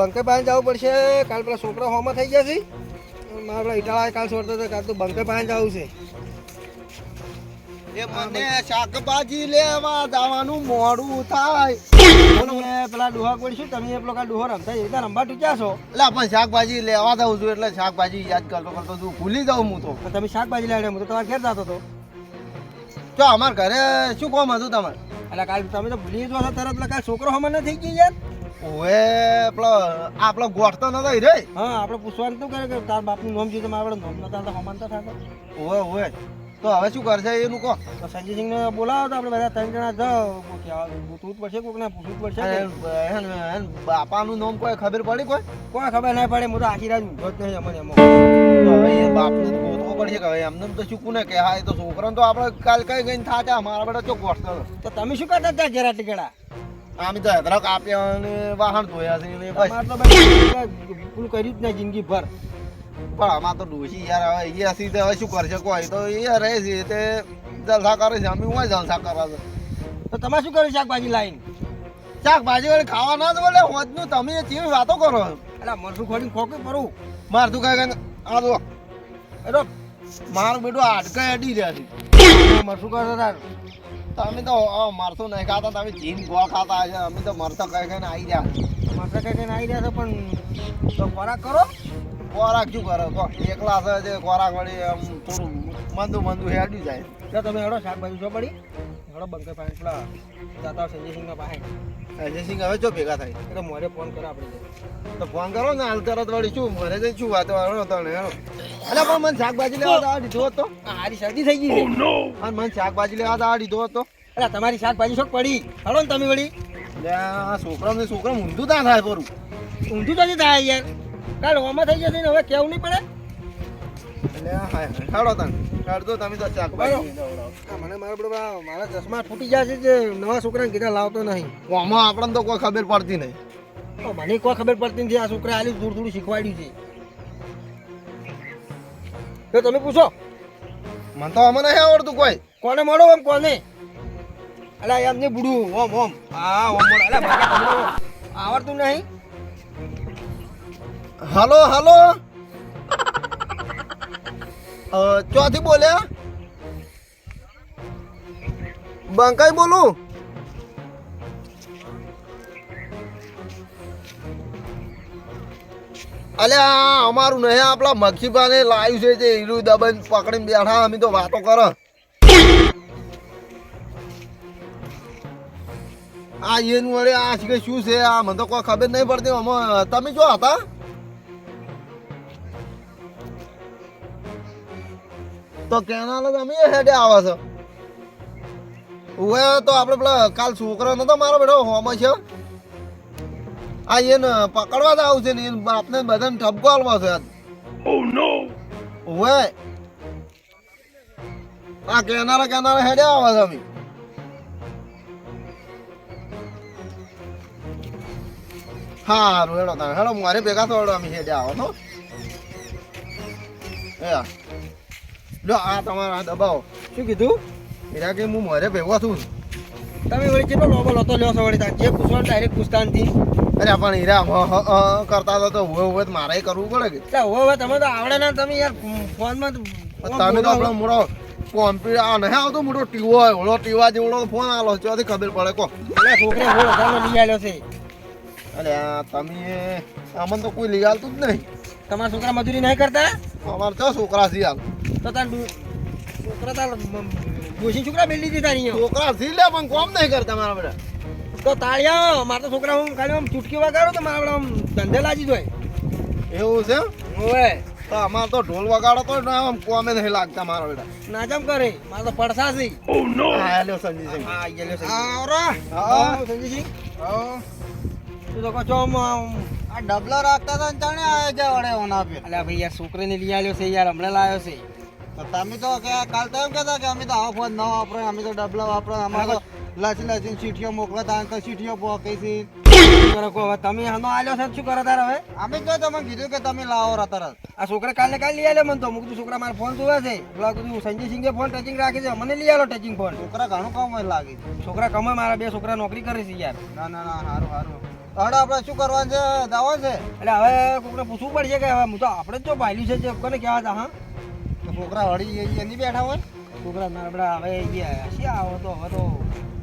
બંકે પાસે જવું પડશે. કાલ પેલા છોકરા હોમાં થઈ ગયા છે. મારા પેલા ઇટાળા કાલ છોડતો હતો કાલ તો બંકે પાસે જવું છે. એ મને શાકભાજી લેવા જવાનું મોડું થાય. પેલા ડોહા શું તમે પેલો કાલ ડોહો રમતા એ રમવા ટૂંક્યા છો? એટલે પણ શાકભાજી લેવા જાઉં છું એટલે શાકભાજી યાદ કરતો કરતો છું. ભૂલી જાઉં હું તો. તમે શાકભાજી લાવ્યા હું તો તમારે ઘેર જતો હતો. જો અમારા ઘરે શું કોમ હતું તમારે? એટલે કાલ તમે તો ભૂલી જ છો તરત પેલા કાલ છોકરો હમણાં થઈ ગયો યાર. ઓવે પેલો આ પેલો ગોઠતો નતો ઈ રે હા આપણે પૂછવાનું તો કરે કે તાર બાપનું નામ તો મારા નામ નતા તો થતા ઓએ ઓવે તો હવે શું કરશે એનું કહો. તો સંજયસિંહને બોલાવો તો આપણે બધા ત્રણ જણા જાઓ. પૂછવું પડશે પડશે કોકને પૂછવું પડશે બાપાનું નામ કોઈ ખબર પડી કોઈ? કોઈ ખબર ના પડે હું તો આખી રાત ઊંઘો જ નહીં અમને એમાં. હવે એ બાપને ગોતવો પડશે કે હવે એમને તો શું કોને કે હા એ તો છોકરાને તો આપણે કાલ કઈ ગઈને થાચે અમારા બેટા ચો ગોઠતો. તો તમે શું કરતા હતા જરા ટીકડા આમ તો હેદરા કાપ્યા અને વાહન ધોયા છે ને બસ. પેલું કર્યું જ ના જિંદગી ભર પણ આમાં તો ડોશી યાર હવે એ હસી તો હવે શું કરશે કોઈ? તો એ રહે છે તે જલસા કરે છે અમે હું જલસા કરવા છે. તો તમે શું કર્યું શાકભાજી લાવીને શાકભાજી વાળી ખાવા ના જ બોલે હોજનું તમે ચીવી વાતો કરો? એટલે મરસું ખોડી ખોકી પડું માર તું કઈ આ જો એનો મારું બેટું હાડકા અડી રહ્યા છે. મરસું કરો તાર તમે તો અ, નહીં ખાતા તમે જીન ગોળ ખાતા છે અમે તો મરચા કઈ કઈ આવી ગયા. મરસા કઈ કઈ આવી ગયા છે પણ તો ખોરાક કરો. ખોરાક શું કરો? કહો એકલા છે ખોરાક વળી આમ થોડું મંદુ મંદુ હેડ્યું જાય. તો તમે હેડો શાકભાજી છો પડી હેડો બંકે પાસે પેલા જાતા સંજયસિંહના પાસે. અજયસિંહ હવે જો ભેગા થાય. એટલે મોરે ફોન કરો આપણે તો ફોન કરો ને હાલ તરત વળી શું મને જઈ શું વાતો હેડો તને અલે પણ મને શાકભાજી લેવા દાવા દીધો હતો. હારી શરદી થઈ ગઈ છે. અને મને શાકભાજી લેવા દાવા આ દીધો હતો. અરે તમારી શાકભાજી શું પડી. હળો ને તમે વળી. છોકરા ને છોકરા ઊંધું ના થાય પરું. ઊંધું તો નહીં થાય યાર. કાલ ઓમાં થઈ જશે ને હવે કેવું નહીં પડે? એટલે હા હેડો તને. તમે તો શાકભાજી લેવડાવો. આ મને મારા બધા મારા ચશ્મા ફૂટી ગયા જે નવા છોકરાને કીધા લાવતો નહીં. આમાં આપણને તો કોઈ ખબર પડતી નહીં. મને કોઈ ખબર પડતી નથી આ છોકરા આલી થોડું થોડું શીખવાડ્યું છે. તો તમે પૂછો. મને તો આમાં નહીં આવડતું કોઈ. કોને મળો એમ કોને? અલા એમને બુડું. ઓમ ઓમ. હા ઓમ અલા. આવડતું નહીં? Hello hello. ચોથી બોલ્યા બંકાઈ બોલું? અલે, આ અમારું નહીં આપણા મક્ષીભાને લાવ્યું છે જે હીરુ દબન પકડીને બેઠા, અમે તો વાતો કરો. આ એનું વડે આ શું છે? આ મને તો કોઈ ખબર નહીં પડતી અમે તમે જો હતા? તો કેનાલ અમે હેડે આવે છે. હવે તો આપણે પેલા કાલ છોકરો નતો મારો બેટો હોમ છે. આ એને પકડવા જ આવશે ને એને બાપને બધાને ઠપકો આલવા છે હવે આ કેનારા કેનારા હેડે આવે છે અમે. હારું હેડો તમે હેડો મારે ભેગા થોડો અમે હેડે આવો તો આ. લો આ તમારા આ દબાવો. શું કીધું? હીરા કે હું મારે ભેગો છું. તમે વળી કેટલો લોબો લોતો લ્યો છો વળી તાર? જે પૂછો ડાયરેક્ટ પૂછતા નથી અરે પણ હીરા હ હ હ કરતા હતા તો હવે હવે મારે કરવું પડે કે. એટલે તમે તો આવડે ના તમે યાર ફોનમાં તમે તો આપણો મોટો કોમ્પ્યુટર આ નહીં આવતો મોટો ટીવો હોય ઓળો ટીવા જેવડો ફોન આલો ચોથી ખબર પડે કો. એટલે છોકરે સોળ હજારનો લઈ આવ્યો છે. અરે તમે અમને તો કોઈ લઈ આવતું જ નહીં. તમારા છોકરા મજૂરી નહીં કરતા? અમારે તો છોકરા છે હાલ તો તાર છોકરા તાર ડોશી છોકરા મેલી દીધા નહીં છોકરા છે લે પણ કોમ નહીં કરતા મારા બધા તો તાળિયા મારા તો છોકરા હું ખાલી આમ ચૂટકી વગાડો તો મારા આમ ધંધે લાજી જોય. એવું છે? ઓવે. તો અમાર તો ઢોલ વગાડો તો ના આમ કોમે નહીં લાગતા મારા બેટા નાચમ કરે મારા તો પડસા છે. હા લ્યો સંજીસિંહ હા આઈ ગયેલો છે આવરા હા સંજીસિંહ તું તો કહો છો આમ આમ. આ ડબલો રાખતા તો ને તને આ કે વડે ઓના પે. અલ્યા ભાઈ યાર છોકરીને લઈ આવ્યો છે યાર હમણાં લાવ્યો છે. તમે તો કે કાલ તો એમ કહેતા કે અમે તો આવો ફોન ન વાપરે અમે તો ડબલા વાપરે અમારે તો લસી લસી ચીઠીઓ મોકલતા અંકલ ચીઠીઓ પોકી છે કરો કહો હવે તમે હનો આવ્યો છે શું કરો તાર હવે? અમે તો તમે કીધું કે તમે લાવો રા તરત. આ છોકરા કાલે કાલે લઈ આવ્યો મને તો. મુકતું છોકરા મારા ફોન જોવે છે. પેલા કીધું સંજય સિંઘે ફોન ટચિંગ રાખે છે. મને લઈ આલો ટચિંગ ફોન છોકરા ઘણું કામ લાગે છોકરા કમાય મારા બે છોકરા નોકરી કરે છે યાર. ના ના ના સારું સારું. હવે આપણે શું કરવાનું છે? દાવો છે? એટલે હવે કોકને પૂછવું પડશે કે હવે હું તો આપણે જ જો ભાઈલું છે જે કોને કહેવા હતા હા? તો છોકરા વળી એની બેઠા હોય? છોકરા નાબડા હવે ગયા શી આવો તો હવે તો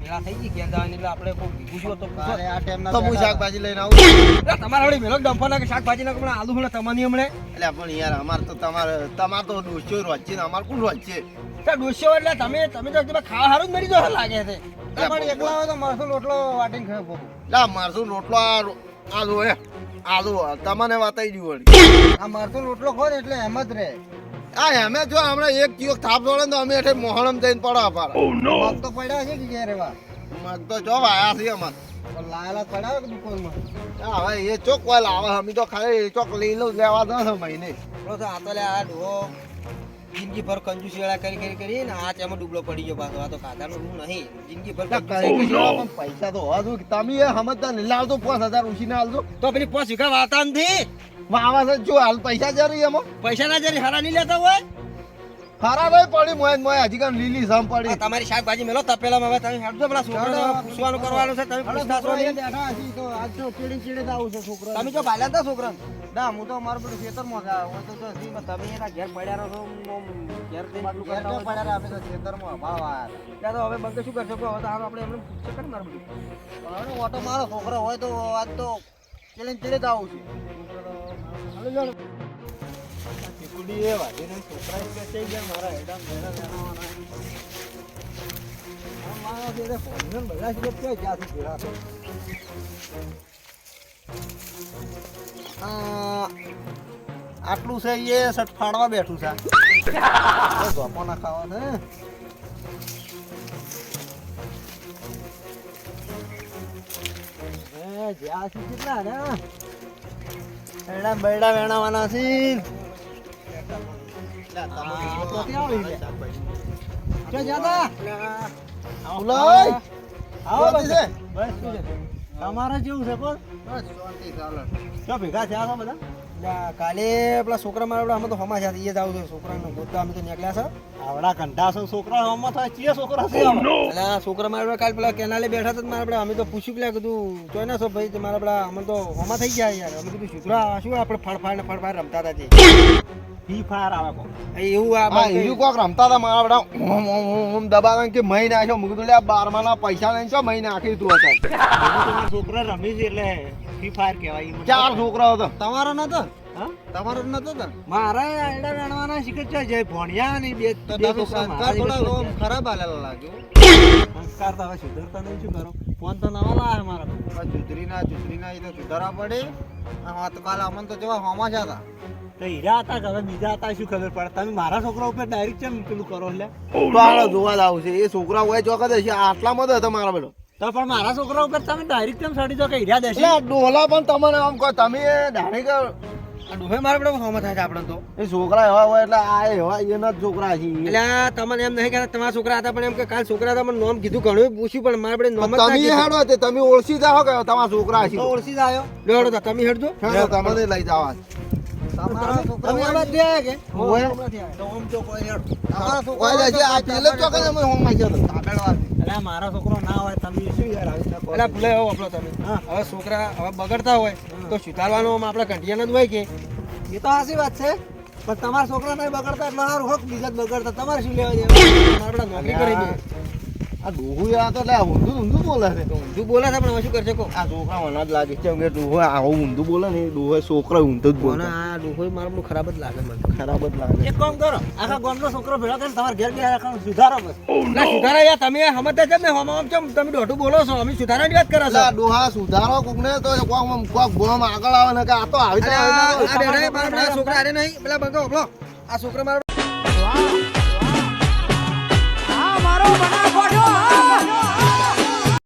મેળા થઈ ગઈ ગયા એટલે આપણે કોઈ ભીગું તો આ ટાઈમના તો હું શાકભાજી લઈને આવું એટલે તમારા વળી મેલો ડંફો ના કે શાકભાજી ના હમણાં આલુ હમણાં તમારી હમણે? એટલે પણ યાર અમાર તો તમારે તમાર તો ડોસ્યો રોજ છે ને અમાર કોણ રોજ? છે ડોસ્યો એટલે તમે તમે તો ખાવા સારું જ મરી જો લાગે છે. તમારે એકલા હોય તો મારસો રોટલો વાટીને ખાવ. લા મારસો રોટલો આ રો- હે આલુ તમને વાતાઈ ગયું વળી. આ મારસો રોટલો ખોર એટલે એમ જ રહે. આ અમે જો હમણાં એક કિલો થાપ જોડે તો અમે એટલે મોહણમ જઈને પડો. અપાર મગ તો પડ્યા છે કે ઘેર એવા? મગ તો જો વાયા છે અમાર. લાયેલા પડ્યા કે દુકાનમાં? આ હવે એ ચોક કોઈ લાવે અમે તો ખાલી એ ચોક લઈ લઉં લેવા દો છે મહિને તો આ તો લે આ ઢો જિંદગી ભર કંજૂસી વાળા કરી કરી કરી ને આ તેમાં ડૂબલો પડી ગયો પાછો. આ તો ખાતાનું હું નહીં જિંદગી ભર પણ પૈસા તો હોવા જોઈએ. તમે એ સમજતા નહીં લાવતો પાંચ હજાર ઉછીને આવજો તો પેલી પાંચ વીઘા વાતા નથી? વાવા છે જો હાલ પૈસા જરી એમાં? પૈસા ના જરી હારા નહીં લેતા હોય? હારા ભાઈ પડી મોય મોય હજી કામ લીલી સમ પડી. તમારી શાકભાજી મેલો તપેલામાં હવે તમે હેડજો પેલા છોકરાને પૂછવાનું કરવાનું છે તમે પૂછતા છો. એ તો આજ તો ચીડી ચીડી આવું છે છોકરા તમે જો ભાલ્યા હતા છોકરાને? ના હું તો મારું બધું ખેતરમાં આવું. હું તો હજી માં તમે એના ઘેર પડ્યા રહો છો ઘેર. પડ્યા રહે તો ખેતરમાં? ભાવ ત્યાં તો હવે બંકે શું કરશો? હવે તો આમ આપણે એમને પૂછશે કે મારું બધું. ઓટો મારો છોકરો હોય તો આજ તો ચીડી ચીડી જ આવું છે. આટલું છે એ સટ ફાડવા બેઠું છે. ધોપો ના ખાવા ને જ્યાં કેટલા ને હેડા બેડા વેણાવાના છે ક્યાં આવી ગયા? ક્યાં જ્યાં તા? ઉલાય આવો? બસ છે? તમારે જેવું છે કોણ બસ શાંતિ ચાલે ક્યાં ભેગા થયા છો બધા કાલે પેલા છોકરા મારા અમે તો હમા છે એ જ આવું છે. છોકરાને ગોતવા અમે તો નીકળ્યા છે. આવડા કંઠા છે છોકરા હમા થાય ચિયા છોકરા છે આમાં? એટલે છોકરા મારા કાલે પેલા કેનાલે બેઠા હતા તો મારા પેલા અમે તો પૂછ્યું પેલા કીધું જોઈ ના છો ભાઈ? મારા પેલા અમે તો હોમા થઈ ગયા યાર. અમે કીધું છોકરા શું આપણે ફળફાળ ને ફળફાળ રમતા હતા તે? ફ્રી ફાયર આવે એવું આ બાકી- કોક રમતા હતા મારા બધા ઓમ ઓમ ઓમ દબાવે કે મહી નાખ્યો. મું કીધું લે આ બારમા ના પૈસા લઈને છો મહી નાખી તું હતા છોકરા રમી છે એટલે ફ્રી ફાયર કહેવાય ચાર છોકરાઓ તો. તમારો નતો? તમારો નતો તો? મારા આયડા રણવાના શીખે છે જે ભણ્યા ને બે તો તમે સંસ્કાર થોડા ખરાબ આલેલા લાગ્યો સંસ્કાર તો હવે સુધરતા નહીં શું કરો? ફોન તો નવા લાયા મારા. જુદરીના જુદરીના એ તો સુધારા પડે. હા તો કાલે અમન તો જેવા હોમા જ હતા. તો હીરા હતા હવે બીજા હતા શું ખબર પડે? તમે મારા છોકરા ઉપર ડાયરેક્ટ કેમ પેલું કરો એટલે જોવા લાવશે એ છોકરા હોય ચોકત હશે. આટલામાં તો હતા મારા બેટો. તો પણ મારા છોકરા ઉપર તમે ડાયરેક્ટ કેમ સડી દો કે હીરા દેશે? એટલે ડોલા પણ તમને આમ કહો તમે ડાયરેક્ટ આ ડોહે મારે પડે હોમ થાય છે આપણે તો. એ છોકરા એવા હોય એટલે આ એવા એના જ છોકરા છે. એટલે તમને એમ નહીં કે તમારા છોકરા હતા પણ એમ કે કાલ છોકરા હતા મને નોમ કીધું ઘણું પૂછ્યું પણ મારે પડે નોમ તમે હેડો તે તમે ઓળખી જાઓ કે તમારા છોકરા છે? ઓળખી જ આવ્યો તો તમે હેડજો. તમને લઈ જવા મારા છોકરો ના હોય તમે શું યાર ભૂલે વાપરો તમે. હવે છોકરા હવે બગડતા હોય તો સુધારવાનો આપડે આપણે કંઠિયાનો જ હોય કે? એ તો આશી વાત છે પણ તમારા છોકરા નહીં બગડતા એટલે સારું હોક બીજા બગડતા. તમારે શું લેવા દેવા આપડે નોકરી કરી દે. આ ડોહું આ તો ઊંધું ઊંધું બોલે છે. ઊંધું બોલે છે પણ શું કરશે કો આ છોકરા મને જ લાગે છે કે ડોહો આવું ઊંધું બોલે ને ડોહો છોકરા ઊંધું જ બોલે આ ડોહો મારે બધું ખરાબ જ લાગે મને. ખરાબ જ લાગે એક કામ કરો આખા ગામનો છોકરો ભેળો કરીને તમારા ઘેર બે સુધારો બસ. ના સુધારા યાર તમે સમજતા છે ને હમ આમ તમે દોઢું બોલો છો? અમે સુધારાની વાત કરો છો. ડોહા સુધારો કોક ને તો કોક કોક ગોમ આગળ આવે ને કે આ તો આવી જાય. આ- મારા છોકરા અરે નહીં પેલા બંકો આ છોકરા મારા